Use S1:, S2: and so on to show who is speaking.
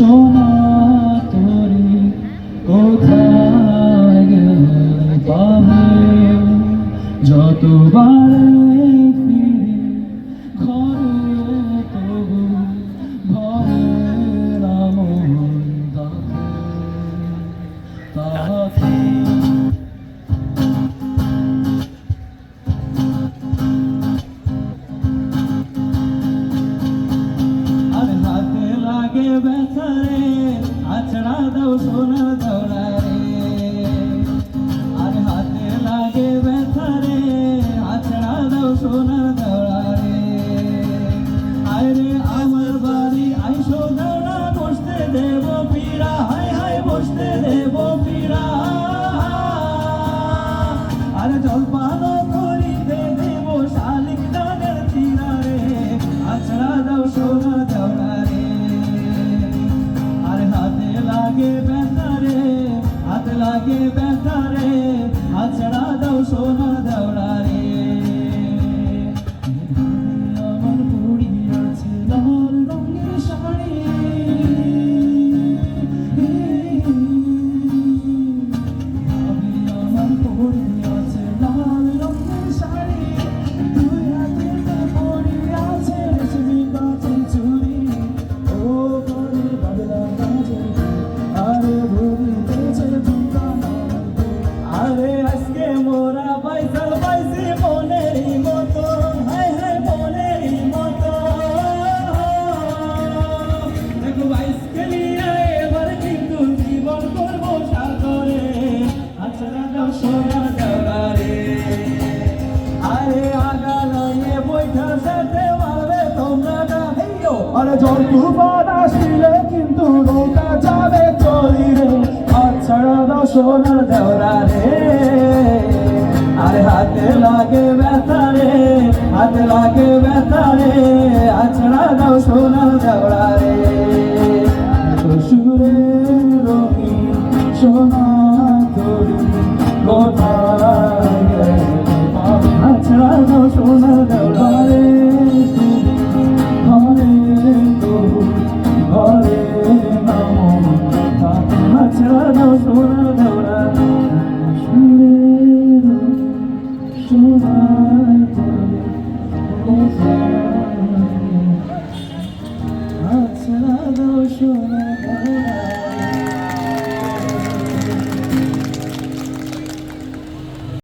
S1: সোনা তোরে কোথায় পাবে? যতবার লাগে ব্যথারে আছড়া দাও সোনা দৌড়া ব্যথারে আছড়া দাও সোনা দৌড়া রে আমার বুড়ি আছে লাল রঙের শাড়ি। আমার বুড়ি জল তুফান আসিলে কিন্তু নৌকা যাবে চলিরে রে আছড়া দাও সোনা দেওয়া রে। আরে হাতে লাগে ব্যথা রে, হাতে লাগে ব্যথা রে। আছড়া দাও সোনা